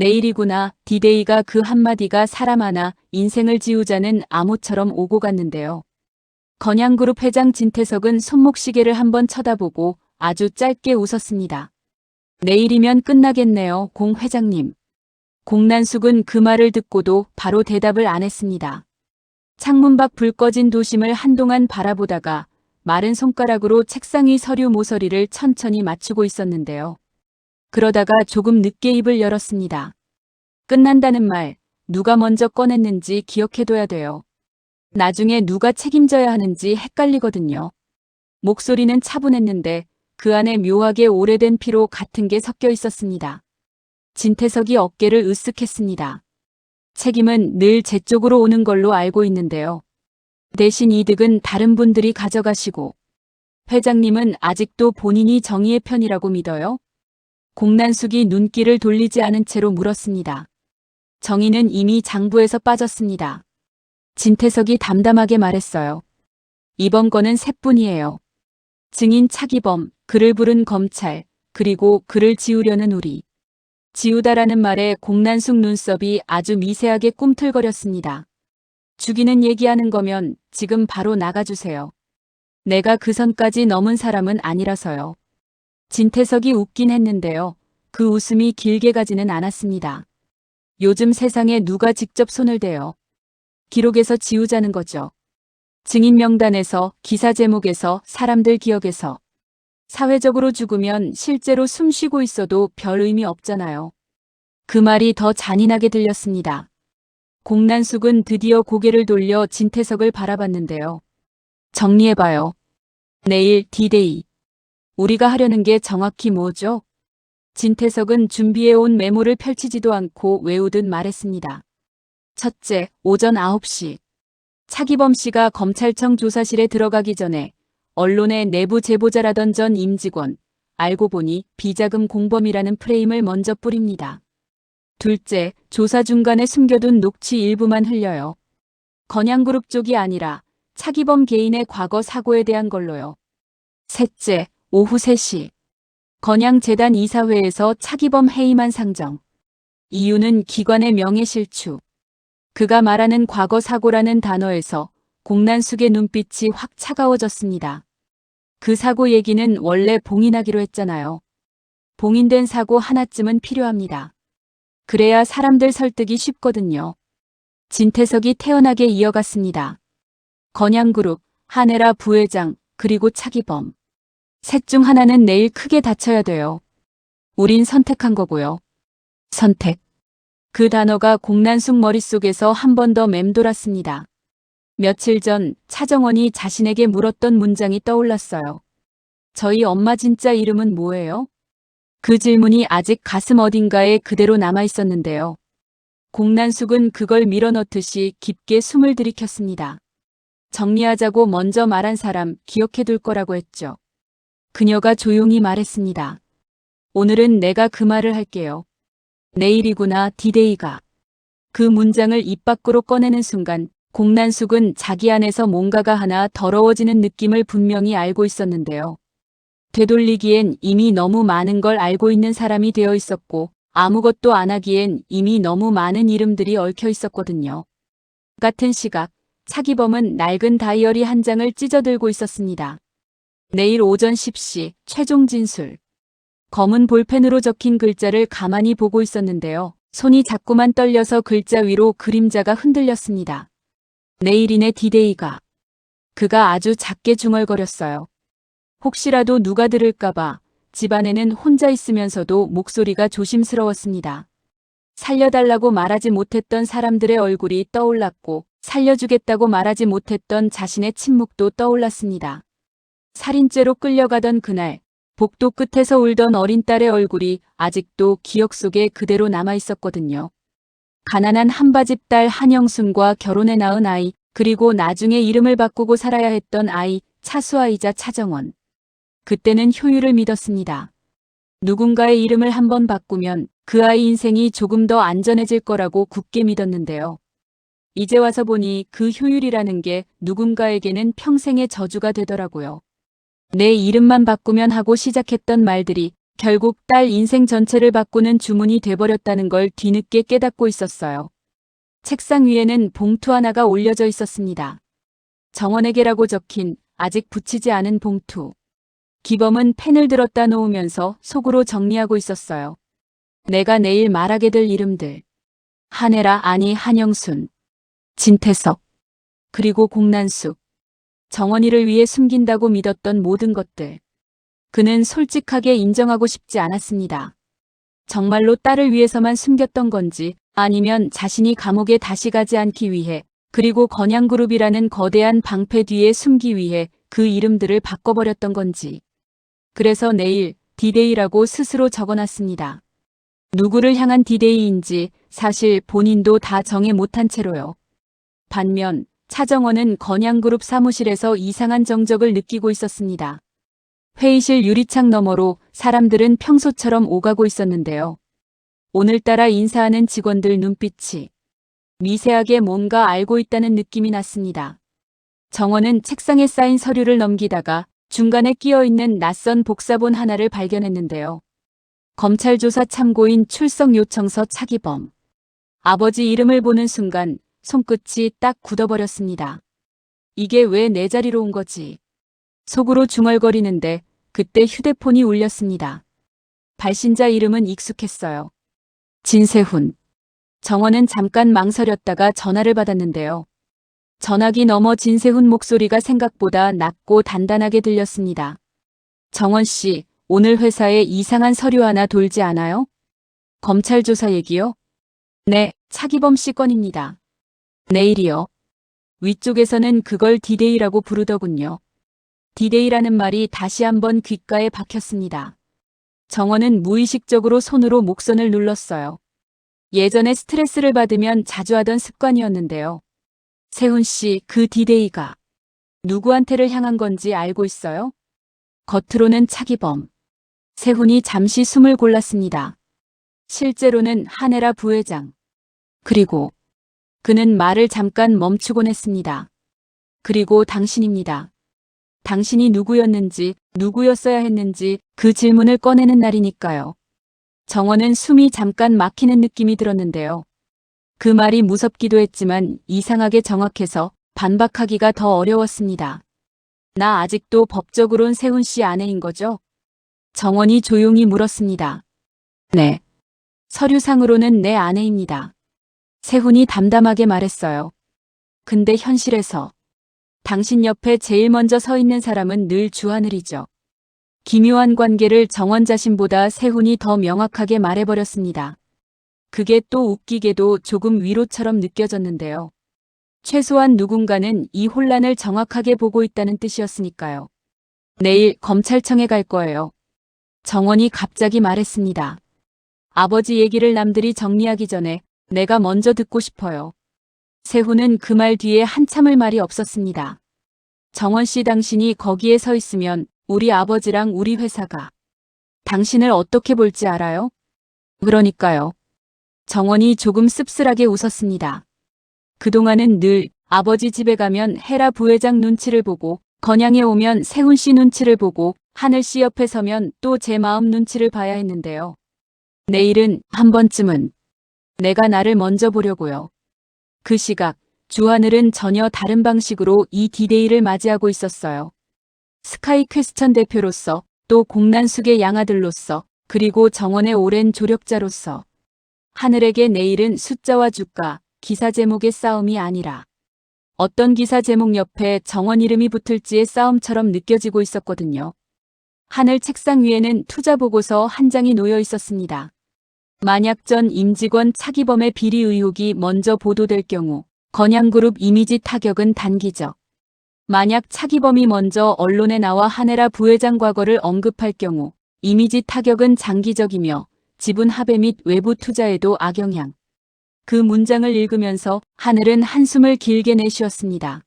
내일이구나 디데이가 그 한마디가 사람 하나 인생을 지우자는 암호처럼 오고 갔는데요. 건양그룹 회장 진태석은 손목시계를 한번 쳐다보고 아주 짧게 웃었습니다. 내일이면 끝나겠네요, 공 회장님. 공난숙은 그 말을 듣고도 바로 대답을 안 했습니다. 창문 밖 불 꺼진 도심을 한동안 바라보다가 마른 손가락으로 책상 위 서류 모서리를 천천히 맞추고 있었는데요. 그러다가 조금 늦게 입을 열었습니다. 끝난다는 말, 누가 먼저 꺼냈는지 기억해둬야 돼요. 나중에 누가 책임져야 하는지 헷갈리거든요. 목소리는 차분했는데 그 안에 묘하게 오래된 피로 같은 게 섞여 있었습니다. 진태석이 어깨를 으쓱했습니다. 책임은 늘 제 쪽으로 오는 걸로 알고 있는데요. 대신 이득은 다른 분들이 가져가시고 회장님은 아직도 본인이 정의의 편이라고 믿어요? 공난숙이 눈길을 돌리지 않은 채로 물었습니다. 정의는 이미 장부에서 빠졌습니다. 진태석이 담담하게 말했어요. 이번 건은 셋뿐이에요. 증인 차기범, 그를 부른 검찰, 그리고 그를 지우려는 우리. 지우다라는 말에 공난숙 눈썹이 아주 미세하게 꿈틀거렸습니다. 죽이는 얘기하는 거면 지금 바로 나가주세요. 내가 그 선까지 넘은 사람은 아니라서요. 진태석이 웃긴 했는데요. 그 웃음이 길게 가지는 않았습니다. 요즘 세상에 누가 직접 손을 대요. 기록에서 지우자는 거죠. 증인 명단에서, 기사 제목에서, 사람들 기억에서. 사회적으로 죽으면 실제로 숨 쉬고 있어도 별 의미 없잖아요. 그 말이 더 잔인하게 들렸습니다. 공난숙은 드디어 고개를 돌려 진태석을 바라봤는데요. 정리해봐요. 내일 디데이. 우리가 하려는 게 정확히 뭐죠? 진태석은 준비해온 메모를 펼치지도 않고 외우듯 말했습니다. 첫째, 오전 9시. 차기범 씨가 검찰청 조사실에 들어가기 전에 언론의 내부 제보자라던 전 임직원, 알고 보니 비자금 공범이라는 프레임을 먼저 뿌립니다. 둘째, 조사 중간에 숨겨둔 녹취 일부만 흘려요. 건양그룹 쪽이 아니라 차기범 개인의 과거 사고에 대한 걸로요. 셋째, 오후 3시. 건양재단 이사회에서 차기범 해임안 상정. 이유는 기관의 명예실추. 그가 말하는 과거 사고라는 단어에서 공난숙의 눈빛이 확 차가워졌습니다. 그 사고 얘기는 원래 봉인하기로 했잖아요. 봉인된 사고 하나쯤은 필요합니다. 그래야 사람들 설득이 쉽거든요. 진태석이 태연하게 이어갔습니다. 건양그룹, 한혜라 부회장, 그리고 차기범. 셋 중 하나는 내일 크게 다쳐야 돼요. 우린 선택한 거고요. 선택. 그 단어가 공난숙 머릿속에서 한 번 더 맴돌았습니다. 며칠 전 차정원이 자신에게 물었던 문장이 떠올랐어요. 저희 엄마 진짜 이름은 뭐예요? 그 질문이 아직 가슴 어딘가에 그대로 남아 있었는데요. 공난숙은 그걸 밀어넣듯이 깊게 숨을 들이켰습니다. 정리하자고 먼저 말한 사람 기억해 둘 거라고 했죠. 그녀가 조용히 말했습니다. 오늘은 내가 그 말을 할게요. 내일이구나 디데이가. 그 문장을 입 밖으로 꺼내는 순간 공난숙은 자기 안에서 뭔가가 하나 더러워지는 느낌을 분명히 알고 있었는데요. 되돌리기엔 이미 너무 많은 걸 알고 있는 사람이 되어 있었고 아무것도 안 하기엔 이미 너무 많은 이름들이 얽혀 있었거든요. 같은 시각 차기범은 낡은 다이어리 한 장을 찢어들고 있었습니다. 내일 오전 10시 최종 진술. 검은 볼펜으로 적힌 글자를 가만히 보고 있었는데요. 손이 자꾸만 떨려서 글자 위로 그림자가 흔들렸습니다. 내일이네 디데이가. 그가 아주 작게 중얼거렸어요. 혹시라도 누가 들을까봐 집안에는 혼자 있으면서도 목소리가 조심스러웠습니다. 살려달라고 말하지 못했던 사람들의 얼굴이 떠올랐고 살려주겠다고 말하지 못했던 자신의 침묵도 떠올랐습니다. 살인죄로 끌려가던 그날 복도 끝에서 울던 어린 딸의 얼굴이 아직도 기억 속에 그대로 남아 있었거든요. 가난한 한바집 딸 한영순과 결혼해 낳은 아이, 그리고 나중에 이름을 바꾸고 살아야 했던 아이, 차수아이자 차정원. 그때는 효율을 믿었습니다. 누군가의 이름을 한번 바꾸면 그 아이 인생이 조금 더 안전해질 거라고 굳게 믿었는데요. 이제 와서 보니 그 효율이라는 게 누군가에게는 평생의 저주가 되더라고요. 내 이름만 바꾸면 하고 시작했던 말들이 결국 딸 인생 전체를 바꾸는 주문이 돼버렸다는 걸 뒤늦게 깨닫고 있었어요. 책상 위에는 봉투 하나가 올려져 있었습니다. 정원에게라고 적힌 아직 붙이지 않은 봉투. 기범은 펜을 들었다 놓으면서 속으로 정리하고 있었어요. 내가 내일 말하게 될 이름들. 한혜라 아니 한영순. 진태석. 그리고 공난숙. 정원이를 위해 숨긴다고 믿었던 모든 것들. 그는 솔직하게 인정하고 싶지 않았습니다. 정말로 딸을 위해서만 숨겼던 건지 아니면 자신이 감옥에 다시 가지 않기 위해 그리고 건양그룹이라는 거대한 방패 뒤에 숨기 위해 그 이름들을 바꿔버렸던 건지. 그래서 내일 디데이라고 스스로 적어놨습니다. 누구를 향한 디데이인지 사실 본인도 다 정해 못한 채로요. 반면 차정원은 건양그룹 사무실에서 이상한 정적을 느끼고 있었습니다. 회의실 유리창 너머로 사람들은 평소처럼 오가고 있었는데요. 오늘따라 인사하는 직원들 눈빛이 미세하게 뭔가 알고 있다는 느낌이 났습니다. 정원은 책상에 쌓인 서류를 넘기다가 중간에 끼어 있는 낯선 복사본 하나를 발견했는데요. 검찰 조사 참고인 출석 요청서 차기범. 아버지 이름을 보는 순간 손끝이 딱 굳어버렸습니다. 이게 왜 내 자리로 온 거지? 속으로 중얼거리는데 그때 휴대폰이 울렸습니다. 발신자 이름은 익숙했어요. 진세훈. 정원은 잠깐 망설였다가 전화를 받았는데요. 전화기 너머 진세훈 목소리가 생각보다 낮고 단단하게 들렸습니다. 정원 씨, 오늘 회사에 이상한 서류 하나 돌지 않아요? 검찰 조사 얘기요? 네, 차기범 씨 건입니다. 내일이요. 위쪽에서는 그걸 디데이라고 부르더군요. 디데이라는 말이 다시 한번 귓가에 박혔습니다. 정원은 무의식적으로 손으로 목선을 눌렀어요. 예전에 스트레스를 받으면 자주 하던 습관이었는데요. 세훈 씨, 그 디데이가 누구한테를 향한 건지 알고 있어요? 겉으로는 차기범. 세훈이 잠시 숨을 골랐습니다. 실제로는 한혜라 부회장. 그리고 그는 말을 잠깐 멈추곤 했습니다. 그리고 당신입니다. 당신이 누구였는지, 누구였어야 했는지 그 질문을 꺼내는 날이니까요. 정원은 숨이 잠깐 막히는 느낌이 들었는데요. 그 말이 무섭기도 했지만 이상하게 정확해서 반박하기가 더 어려웠습니다. 나 아직도 법적으론 세훈 씨 아내인 거죠? 정원이 조용히 물었습니다. 네. 서류상으로는 내 아내입니다. 세훈이 담담하게 말했어요. 근데 현실에서 당신 옆에 제일 먼저 서 있는 사람은 늘 주하늘이죠. 기묘한 관계를 정원 자신보다 세훈이 더 명확하게 말해버렸습니다. 그게 또 웃기게도 조금 위로처럼 느껴졌는데요. 최소한 누군가는 이 혼란을 정확하게 보고 있다는 뜻이었으니까요. 내일 검찰청에 갈 거예요. 정원이 갑자기 말했습니다. 아버지 얘기를 남들이 정리하기 전에 내가 먼저 듣고 싶어요. 세훈은 그 말 뒤에 한참을 말이 없었습니다. 정원 씨 당신이 거기에 서 있으면 우리 아버지랑 우리 회사가 당신을 어떻게 볼지 알아요? 그러니까요. 정원이 조금 씁쓸하게 웃었습니다. 그동안은 늘 아버지 집에 가면 헤라 부회장 눈치를 보고 건양에 오면 세훈 씨 눈치를 보고 하늘 씨 옆에 서면 또 제 마음 눈치를 봐야 했는데요. 내일은 한 번쯤은 내가 나를 먼저 보려고요. 그 시각 주하늘은 전혀 다른 방식으로 이 디데이를 맞이하고 있었어요. 스카이 퀘스천 대표로서 또 공난숙의 양아들로서 그리고 정원의 오랜 조력자로서 하늘에게 내일은 숫자와 주가, 기사 제목의 싸움이 아니라 어떤 기사 제목 옆에 정원 이름이 붙을지의 싸움처럼 느껴지고 있었거든요. 하늘 책상 위에는 투자 보고서 한 장이 놓여 있었습니다. 만약 전 임직원 차기범의 비리 의혹이 먼저 보도될 경우 건양그룹 이미지 타격은 단기적. 만약 차기범이 먼저 언론에 나와 한혜라 부회장 과거를 언급할 경우 이미지 타격은 장기적이며 지분 합의 및 외부 투자에도 악영향. 그 문장을 읽으면서 하늘은 한숨을 길게 내쉬었습니다.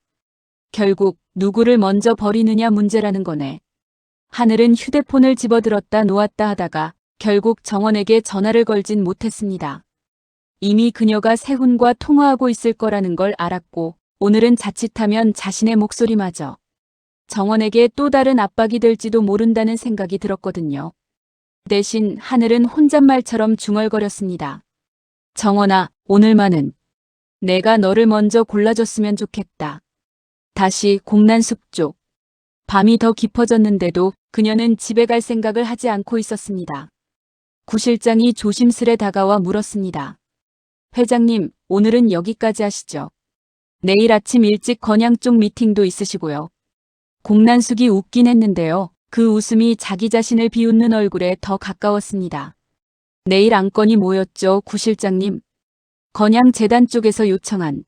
결국 누구를 먼저 버리느냐 문제라는 거네. 하늘은 휴대폰을 집어들었다 놓았다 하다가 결국 정원에게 전화를 걸진 못했습니다. 이미 그녀가 세훈과 통화하고 있을 거라는 걸 알았고 오늘은 자칫하면 자신의 목소리마저 정원에게 또 다른 압박이 될지도 모른다는 생각이 들었거든요. 대신 하늘은 혼잣말처럼 중얼거렸습니다. 정원아, 오늘만은 내가 너를 먼저 골라줬으면 좋겠다. 다시 공난숲 쪽. 밤이 더 깊어졌는데도 그녀는 집에 갈 생각을 하지 않고 있었습니다. 구 실장이 조심스레 다가와 물었습니다. 회장님, 오늘은 여기까지 하시죠. 내일 아침 일찍 건양 쪽 미팅도 있으시고요. 공난숙이 웃긴 했는데요. 그 웃음이 자기 자신을 비웃는 얼굴에 더 가까웠습니다. 내일 안건이 뭐였죠, 구 실장님? 건양 재단 쪽에서 요청한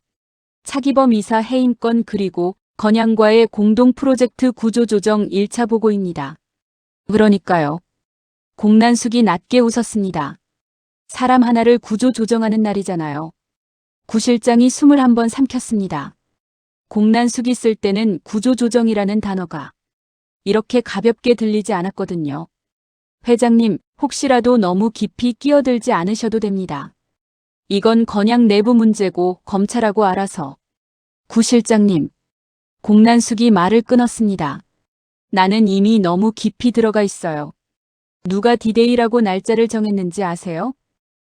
차기범 이사 해임권 그리고 건양과의 공동 프로젝트 구조조정 1차 보고입니다. 그러니까요. 공난숙이 낮게 웃었습니다. 사람 하나를 구조 조정하는 날이잖아요. 구 실장이 숨을 한 번 삼켰습니다. 공난숙이 쓸 때는 구조조정이라는 단어가 이렇게 가볍게 들리지 않았거든요. 회장님, 혹시라도 너무 깊이 끼어들지 않으셔도 됩니다. 이건 건양 내부 문제고 검찰하고 알아서. 구 실장님. 공난숙이 말을 끊었습니다. 나는 이미 너무 깊이 들어가 있어요. 누가 디데이라고 날짜를 정했는지 아세요?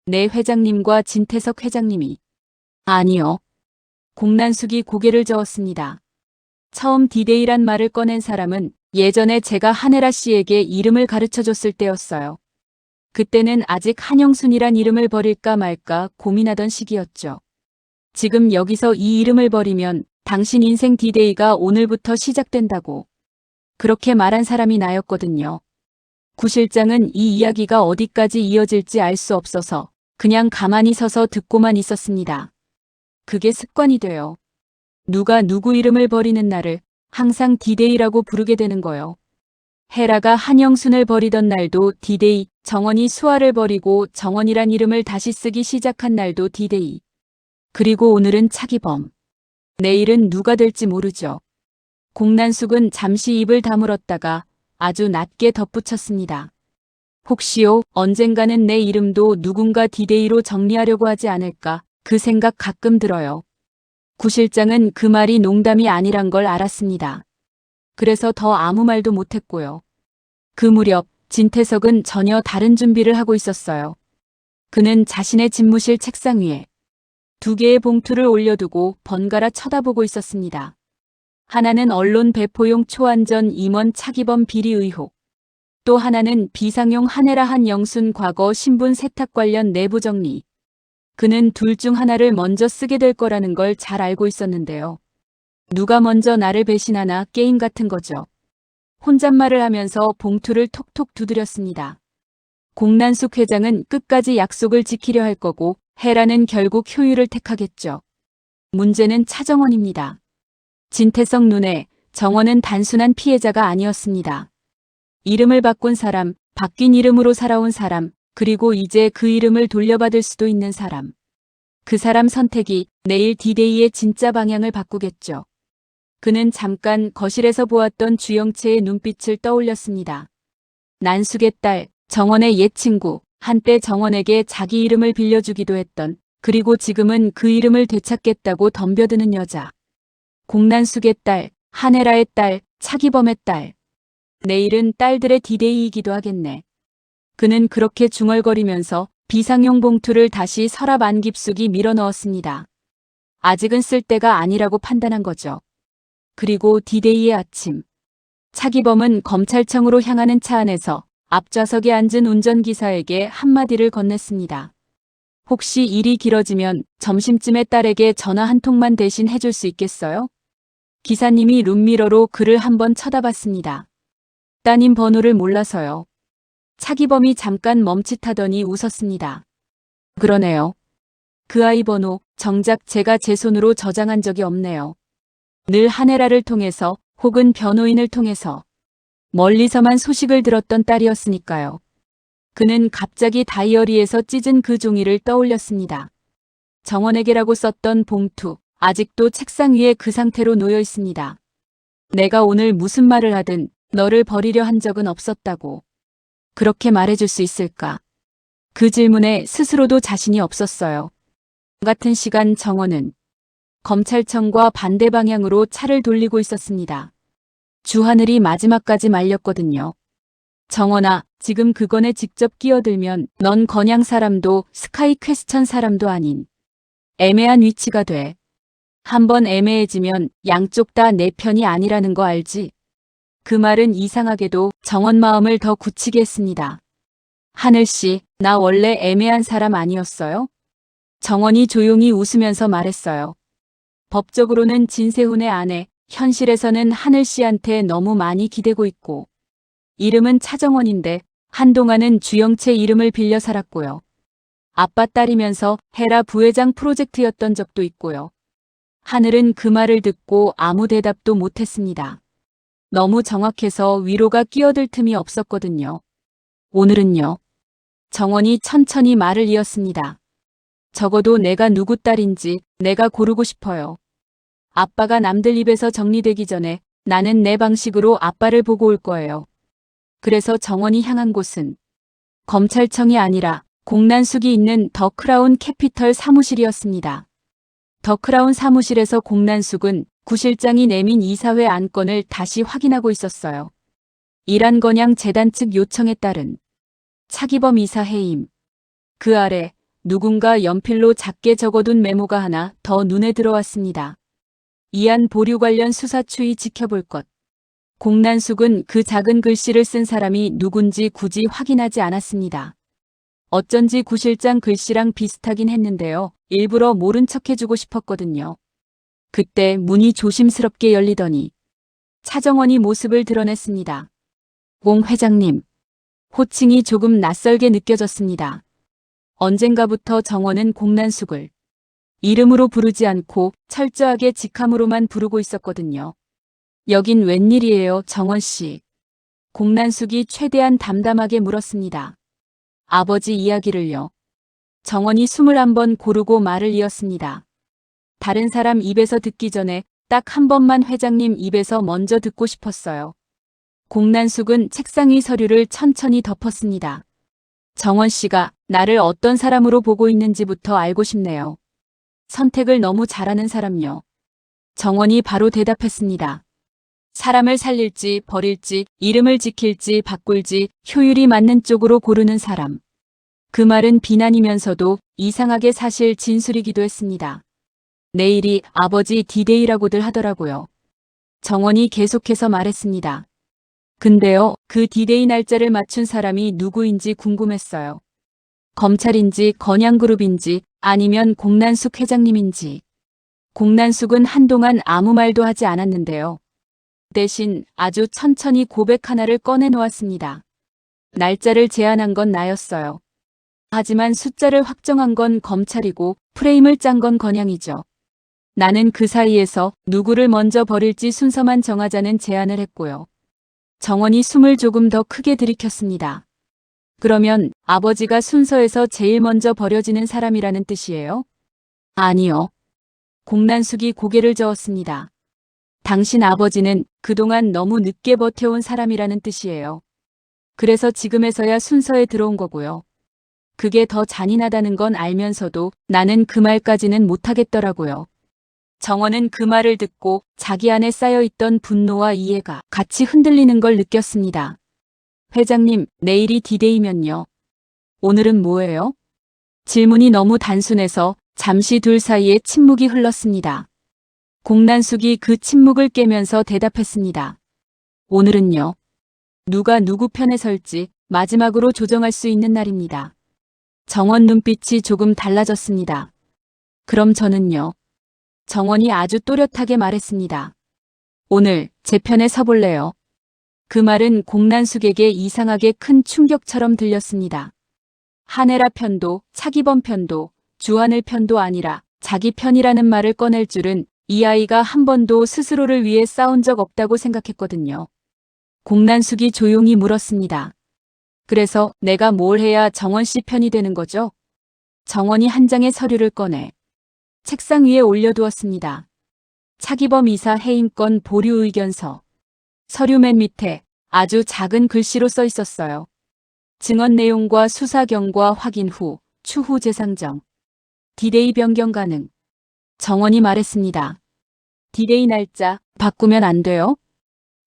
내 회장님과 진태석 회장님이. 아니요. 공난숙이 고개를 저었습니다. 처음 디데이란 말을 꺼낸 사람은 예전에 제가 하네라 씨에게 이름을 가르쳐 줬을 때였어요. 그때는 아직 한영순이란 이름을 버릴까 말까 고민하던 시기였죠. 지금 여기서 이 이름을 버리면 당신 인생 디데이가 오늘부터 시작된다고. 그렇게 말한 사람이 나였거든요. 구 실장은 이 이야기가 어디까지 이어질지 알 수 없어서 그냥 가만히 서서 듣고만 있었습니다. 그게 습관이 돼요. 누가 누구 이름을 버리는 날을 항상 디데이라고 부르게 되는 거요. 헤라가 한영순을 버리던 날도 디데이, 정원이 수아를 버리고 정원이란 이름을 다시 쓰기 시작한 날도 디데이. 그리고 오늘은 차기범. 내일은 누가 될지 모르죠. 공난숙은 잠시 입을 다물었다가 아주 낮게 덧붙였습니다. 혹시요, 언젠가는 내 이름도 누군가 디데이로 정리하려고 하지 않을까, 그 생각 가끔 들어요. 구 실장은 그 말이 농담이 아니란 걸 알았습니다. 그래서 더 아무 말도 못했고요. 그 무렵 진태석은 전혀 다른 준비를 하고 있었어요. 그는 자신의 집무실 책상 위에 두 개의 봉투를 올려두고 번갈아 쳐다보고 있었습니다. 하나는 언론 배포용 초안전 임원 차기범 비리 의혹. 또 하나는 비상용 한해라 한영순 과거 신분 세탁 관련 내부 정리. 그는 둘 중 하나를 먼저 쓰게 될 거라는 걸 잘 알고 있었는데요. 누가 먼저 나를 배신하나 게임 같은 거죠. 혼잣말을 하면서 봉투를 톡톡 두드렸습니다. 공난숙 회장은 끝까지 약속을 지키려 할 거고 헤라는 결국 효율을 택하겠죠. 문제는 차정원입니다. 진태성 눈에 정원은 단순한 피해자가 아니었습니다. 이름을 바꾼 사람, 바뀐 이름으로 살아온 사람, 그리고 이제 그 이름을 돌려받을 수도 있는 사람. 그 사람 선택이 내일 디데이의 진짜 방향을 바꾸겠죠. 그는 잠깐 거실에서 보았던 주영채의 눈빛을 떠올렸습니다. 난숙의 딸, 정원의 옛 친구, 한때 정원에게 자기 이름을 빌려주기도 했던, 그리고 지금은 그 이름을 되찾겠다고 덤벼드는 여자. 공난숙의 딸, 한혜라의 딸, 차기범의 딸. 내일은 딸들의 디데이이기도 하겠네. 그는 그렇게 중얼거리면서 비상용 봉투를 다시 서랍 안 깊숙이 밀어 넣었습니다. 아직은 쓸 때가 아니라고 판단한 거죠. 그리고 디데이의 아침. 차기범은 검찰청으로 향하는 차 안에서 앞좌석에 앉은 운전기사에게 한마디를 건넸습니다. 혹시 일이 길어지면 점심쯤에 딸에게 전화 한 통만 대신 해줄 수 있겠어요? 기사님이 룸미러로 그를 한번 쳐다봤습니다. 따님 번호를 몰라서요. 차기범이 잠깐 멈칫하더니 웃었습니다. 그러네요. 그 아이 번호 정작 제가 제 손으로 저장한 적이 없네요. 늘 하네라를 통해서 혹은 변호인을 통해서 멀리서만 소식을 들었던 딸이었으니까요. 그는 갑자기 다이어리에서 찢은 그 종이를 떠올렸습니다. 정원에게라고 썼던 봉투, 아직도 책상 위에 그 상태로 놓여 있습니다. 내가 오늘 무슨 말을 하든 너를 버리려 한 적은 없었다고. 그렇게 말해줄 수 있을까? 그 질문에 스스로도 자신이 없었어요. 같은 시간 정원은 검찰청과 반대 방향으로 차를 돌리고 있었습니다. 주하늘이 마지막까지 말렸거든요. 정원아, 지금 그 건에 직접 끼어들면 넌 건양 사람도 스카이 퀘스천 사람도 아닌 애매한 위치가 돼. 한번 애매해지면 양쪽 다 내 편이 아니라는 거 알지? 그 말은 이상하게도 정원 마음을 더 굳히게 했습니다. 하늘 씨, 나 원래 애매한 사람 아니었어요? 정원이 조용히 웃으면서 말했어요. 법적으로는 진세훈의 아내, 현실에서는 하늘 씨한테 너무 많이 기대고 있고, 이름은 차정원인데 한동안은 주영채 이름을 빌려 살았고요. 아빠 딸이면서 헤라 부회장 프로젝트였던 적도 있고요. 하늘은 그 말을 듣고 아무 대답도 못했습니다. 너무 정확해서 위로가 끼어들 틈이 없었거든요. 오늘은요. 정원이 천천히 말을 이었습니다. 적어도 내가 누구 딸인지 내가 고르고 싶어요. 아빠가 남들 입에서 정리되기 전에 나는 내 방식으로 아빠를 보고 올 거예요. 그래서 정원이 향한 곳은 검찰청이 아니라 공난숙이 있는 더 크라운 캐피털 사무실이었습니다. 더 크라운 사무실에서 공난숙은 구실장이 내민 이사회 안건을 다시 확인하고 있었어요. 이란건양 재단 측 요청에 따른 차기범 이사 해임. 그 아래 누군가 연필로 작게 적어둔 메모가 하나 더 눈에 들어왔습니다. 이안 보류 관련 수사 추이 지켜볼 것. 공난숙은 그 작은 글씨를 쓴 사람이 누군지 굳이 확인하지 않았습니다. 어쩐지 구실장 글씨랑 비슷하긴 했는데요. 일부러 모른 척 해주고 싶었거든요. 그때 문이 조심스럽게 열리더니 차정원이 모습을 드러냈습니다. 공 회장님. 호칭이 조금 낯설게 느껴졌습니다. 언젠가부터 정원은 공난숙을 이름으로 부르지 않고 철저하게 직함으로만 부르고 있었거든요. 여긴 웬일이에요, 정원 씨. 공난숙이 최대한 담담하게 물었습니다. 아버지 이야기를요. 정원이 21번 고르고 말을 이었습니다. 다른 사람 입에서 듣기 전에 딱 한 번만 회장님 입에서 먼저 듣고 싶었어요. 공난숙은 책상 위 서류를 천천히 덮었습니다. 정원 씨가 나를 어떤 사람으로 보고 있는지부터 알고 싶네요. 선택을 너무 잘하는 사람요. 정원이 바로 대답했습니다. 사람을 살릴지 버릴지 이름을 지킬지 바꿀지 효율이 맞는 쪽으로 고르는 사람. 그 말은 비난이면서도 이상하게 사실 진술이기도 했습니다. 내일이 아버지 디데이라고들 하더라고요. 정원이 계속해서 말했습니다. 근데요, 그 디데이 날짜를 맞춘 사람이 누구인지 궁금했어요. 검찰인지 건양그룹인지 아니면 공난숙 회장님인지. 공난숙은 한동안 아무 말도 하지 않았는데요. 대신 아주 천천히 고백 하나를 꺼내놓았습니다. 날짜를 제안한 건 나였어요. 하지만 숫자를 확정한 건 검찰이고 프레임을 짠 건 건양이죠. 나는 그 사이에서 누구를 먼저 버릴지 순서만 정하자는 제안을 했고요. 정원이 숨을 조금 더 크게 들이켰습니다. 그러면 아버지가 순서에서 제일 먼저 버려지는 사람이라는 뜻이에요? 아니요. 공난숙이 고개를 저었습니다. 당신 아버지는 그동안 너무 늦게 버텨온 사람이라는 뜻이에요. 그래서 지금에서야 순서에 들어온 거고요. 그게 더 잔인하다는 건 알면서도 나는 그 말까지는 못하겠더라고요. 정원은 그 말을 듣고 자기 안에 쌓여있던 분노와 이해가 같이 흔들리는 걸 느꼈습니다. 회장님, 내일이 디데이면요. 오늘은 뭐예요? 질문이 너무 단순해서 잠시 둘 사이에 침묵이 흘렀습니다. 공난숙이 그 침묵을 깨면서 대답했습니다. 오늘은요. 누가 누구 편에 설지 마지막으로 조정할 수 있는 날입니다. 정원 눈빛이 조금 달라졌습니다. 그럼 저는요. 정원이 아주 또렷하게 말했습니다. 오늘 제 편에 서볼래요. 그 말은 공난숙에게 이상하게 큰 충격처럼 들렸습니다. 한혜라 편도 차기범 편도 주하늘 편도 아니라 자기 편이라는 말을 꺼낼 줄은 이 아이가 한 번도 스스로를 위해 싸운 적 없다고 생각했거든요. 공난숙이 조용히 물었습니다. 그래서 내가 뭘 해야 정원 씨 편이 되는 거죠? 정원이 한 장의 서류를 꺼내 책상 위에 올려두었습니다. 차기범 이사 해임권 보류 의견서. 서류 맨 밑에 아주 작은 글씨로 써 있었어요. 증언 내용과 수사 경과 확인 후 추후 재상정. 디데이 변경 가능. 정원이 말했습니다. 디데이 날짜 바꾸면 안 돼요?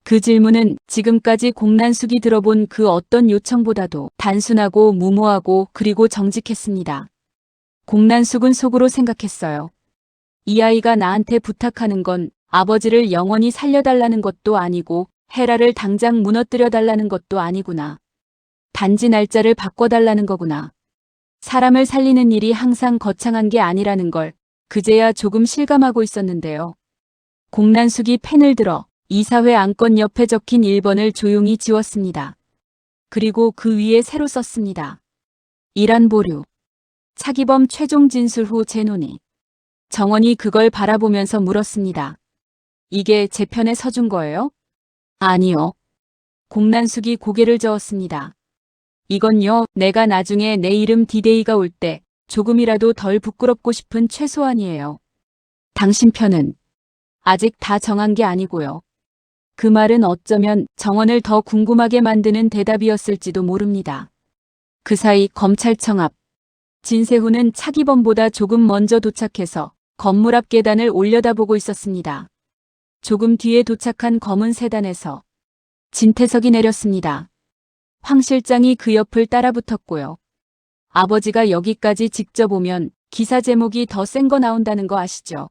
그 질문은 지금까지 공난숙이 들어본 그 어떤 요청보다도 단순하고 무모하고 그리고 정직했습니다. 공난숙은 속으로 생각했어요. 이 아이가 나한테 부탁하는 건 아버지를 영원히 살려달라는 것도 아니고 헤라를 당장 무너뜨려달라는 것도 아니구나. 단지 날짜를 바꿔달라는 거구나. 사람을 살리는 일이 항상 거창한 게 아니라는 걸 그제야 조금 실감하고 있었는데요. 공난숙이 펜을 들어 이사회 안건 옆에 적힌 1번을 조용히 지웠습니다. 그리고 그 위에 새로 썼습니다. 이란 보류. 차기범 최종 진술 후 재논의. 정원이 그걸 바라보면서 물었습니다. 이게 제 편에 서준 거예요? 아니요. 공난숙이 고개를 저었습니다. 이건요, 내가 나중에 내 이름 디데이가 올 때 조금이라도 덜 부끄럽고 싶은 최소한이에요. 당신 편은 아직 다 정한 게 아니고요. 그 말은 어쩌면 정원을 더 궁금하게 만드는 대답이었을지도 모릅니다. 그 사이 검찰청 앞 진세훈은 차기범보다 조금 먼저 도착해서 건물 앞 계단을 올려다보고 있었습니다. 조금 뒤에 도착한 검은 세단에서 진태석이 내렸습니다. 황 실장이 그 옆을 따라 붙었고요. 아버지가 여기까지 직접 오면 기사 제목이 더 센 거 나온다는 거 아시죠?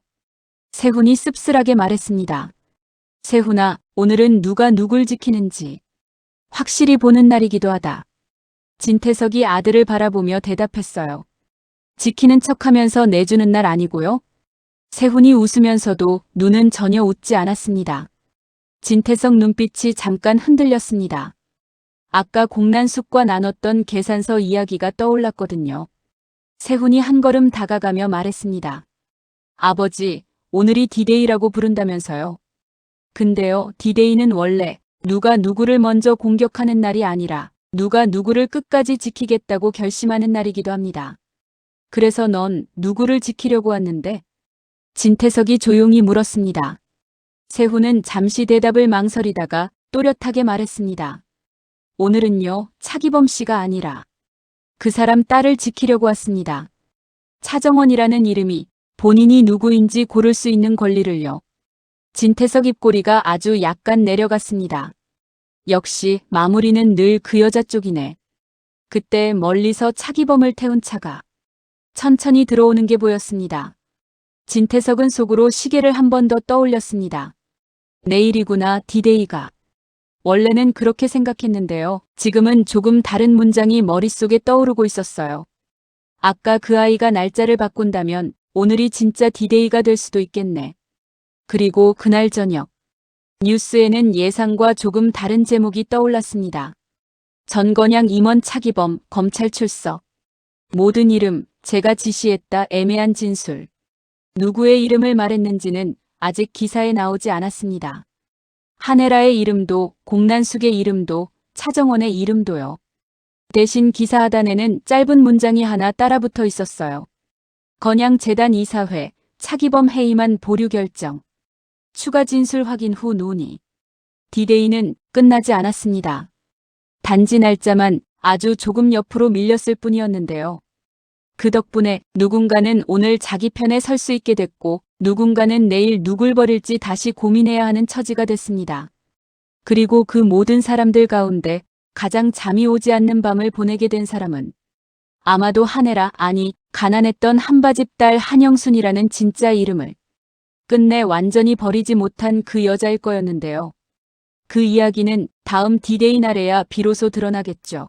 세훈이 씁쓸하게 말했습니다. 세훈아, 오늘은 누가 누굴 지키는지 확실히 보는 날이기도 하다. 진태석이 아들을 바라보며 대답했어요. 지키는 척하면서 내주는 날 아니고요. 세훈이 웃으면서도 눈은 전혀 웃지 않았습니다. 진태석 눈빛이 잠깐 흔들렸습니다. 아까 공난숙과 나눴던 계산서 이야기가 떠올랐거든요. 세훈이 한 걸음 다가가며 말했습니다. 아버지, 오늘이 디데이라고 부른다면서요. 근데요, 디데이는 원래 누가 누구를 먼저 공격하는 날이 아니라 누가 누구를 끝까지 지키겠다고 결심하는 날이기도 합니다. 그래서 넌 누구를 지키려고 왔는데? 진태석이 조용히 물었습니다. 세훈은 잠시 대답을 망설이다가 또렷하게 말했습니다. 오늘은요, 차기범 씨가 아니라 그 사람 딸을 지키려고 왔습니다. 차정원이라는 이름이 본인이 누구인지 고를 수 있는 권리를요. 진태석 입꼬리가 아주 약간 내려갔습니다. 역시 마무리는 늘 그 여자 쪽이네. 그때 멀리서 차기범을 태운 차가 천천히 들어오는 게 보였습니다. 진태석은 속으로 시계를 한 번 더 떠올렸습니다. 내일이구나 디데이가. 원래는 그렇게 생각했는데요. 지금은 조금 다른 문장이 머릿속에 떠오르고 있었어요. 아까 그 아이가 날짜를 바꾼다면 오늘이 진짜 디데이가 될 수도 있겠네. 그리고 그날 저녁. 뉴스에는 예상과 조금 다른 제목이 떠올랐습니다. 전건양 임원 차기범 검찰 출석. 모든 이름 제가 지시했다 애매한 진술. 누구의 이름을 말했는지는 아직 기사에 나오지 않았습니다. 한혜라의 이름도 공난숙의 이름도 차정원의 이름도요. 대신 기사 하단에는 짧은 문장이 하나 따라붙어 있었어요. 건양 재단 이사회 차기범 해임한 보류 결정. 추가 진술 확인 후 논의. 디데이는 끝나지 않았습니다. 단지 날짜만 아주 조금 옆으로 밀렸을 뿐이었는데요. 그 덕분에 누군가는 오늘 자기 편에 설 수 있게 됐고 누군가는 내일 누굴 버릴지 다시 고민해야 하는 처지가 됐습니다. 그리고 그 모든 사람들 가운데 가장 잠이 오지 않는 밤을 보내게 된 사람은 아마도 한혜라 아니 가난했던 한바집 딸 한영순이라는 진짜 이름을 끝내 완전히 버리지 못한 그 여자일 거였는데요. 그 이야기는 다음 디데이 날에야 비로소 드러나겠죠.